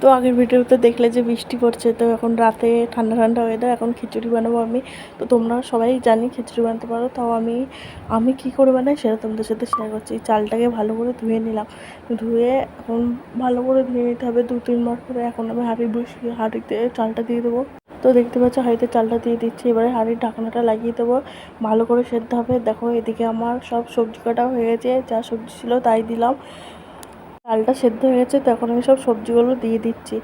তো আগের ভিডিওতে দেখলে যে বৃষ্টি পড়ছে, তো এখন রাতে ঠান্ডা ঠান্ডা ওয়েদার এখন খিচুড়ি বানাবো আমি। তো তোমরা সবাই জানি খিচুড়ি বানাতে পারো, তাও আমি আমি কি করে বানাই সেটা তোমাদের সাথে শেয়ার করছি। চালটাকে ভালো করে ধুয়ে নিলাম। ধুয়ে এখন ভালো করে ধুয়ে নিতে হবে দু তিনবার করে এখন আমি হাঁড়ি বসিয়ে হাঁড়িতে চালটা দিয়ে দেবো। তো দেখতে পাচ্ছ হাঁড়িতে চালটা দিয়ে দিচ্ছি। এবারে হাঁড়ির ঢাকনাটা লাগিয়ে দেবো। ভালো করে সেদ্ধ হবে। দেখো এদিকে আমার সব সবজি কাটা হয়ে গেছে। যা সবজি ছিল তাই দিলাম। চালটা সেদ্ধ হয়ে গেছে, তো এখন আমি সব সবজিগুলো দিয়ে দিচ্ছি।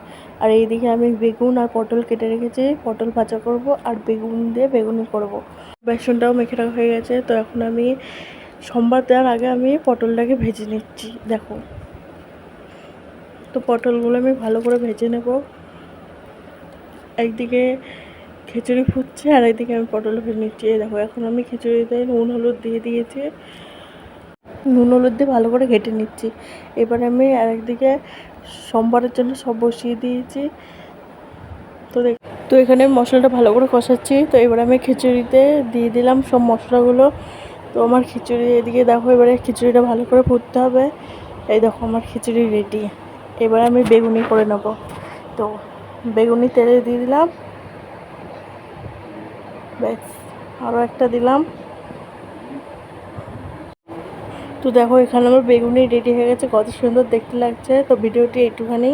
আর এইদিকে আমি বেগুন আর পটল কেটে রেখেছি, পটল ভাজা করব আর বেগুন দিয়ে বেগুনি করব। বেসনটাও মেখে রাখা হয়ে গেছে, তো এখন আমি সোমবার দেওয়ার আগে আমি পটলটাকে ভেজে নিচ্ছি, দেখো। তো পটলগুলো আমি ভালো করে ভেজে নেব। একদিকে খিচুড়ি ফুটছে আর একদিকে আমি পটল ভেজে নিচ্ছি। দেখো, এখন আমি খিচুড়িতে নুন, হলুদ দিয়ে দিয়েছি। নুন হলুদ দিয়ে ভালো করে ঘেটে নিচ্ছি। এবার আমি আরেকদিকে সোমবারের জন্য সব বসিয়ে দিয়েছি। তো দেখ, তো এখানে মশলাটা ভালো করে কষাচ্ছি। তো এবার আমি খিচুড়িতে দিয়ে দিলাম সব মশলাগুলো। তো আমার খিচুড়ি এদিকে দেখো, এবারে খিচুড়িটা ভালো করে ফুটতে হবে। এই দেখো আমার খিচুড়ি রেডি এবার আমি বেগুনি করে নেব। তো বেগুনি তেলে দিয়ে দিলাম। ব্যাস আরও একটা দিলাম। তো দেখো, এখানে আমার বেগুনি রেডি হয়ে গেছে। কত সুন্দর দেখতে লাগছে। তো ভিডিওটি একটুখানি